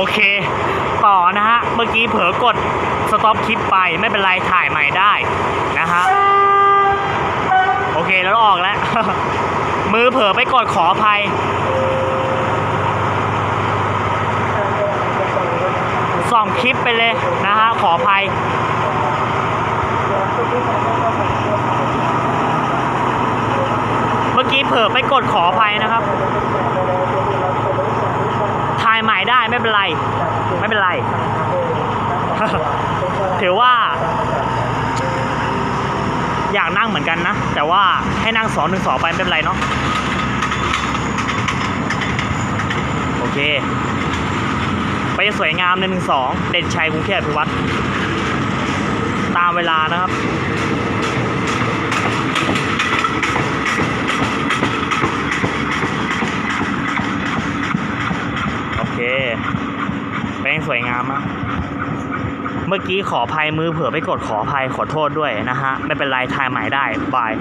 โอเค ต่อนะฮะ เมื่อกี้เผลอกดสต็อปคลิปไปไม่เป็นไรถ่ายใหม่ได้นะฮะ โอเคแล้วออกแล้ว มือเผลอไปกดขออภัย ส่องคลิปไปเลยนะฮะ ขออภัยเมื่อกี้เผลอไปกดขออภัยนะครับ ได้ไม่เป็นไร ไม่เป็นไร ถือว่า อยากนั่งเหมือนกันนะ แต่ว่าให้นั่งสองหนึ่งสองไปไม่เป็นไรเนาะโอเค ไปสวยงามหนึ่งสองเด่นชัยกรุงเทพอภิวัตรตามเวลานะครับ แปลงสวยงามมากเมื่อกี้ขออภัยมือเผื่อไปกดขออภัยขอโทษด้วยนะฮะ ไม่เป็นไรทายใหม่ได้บาย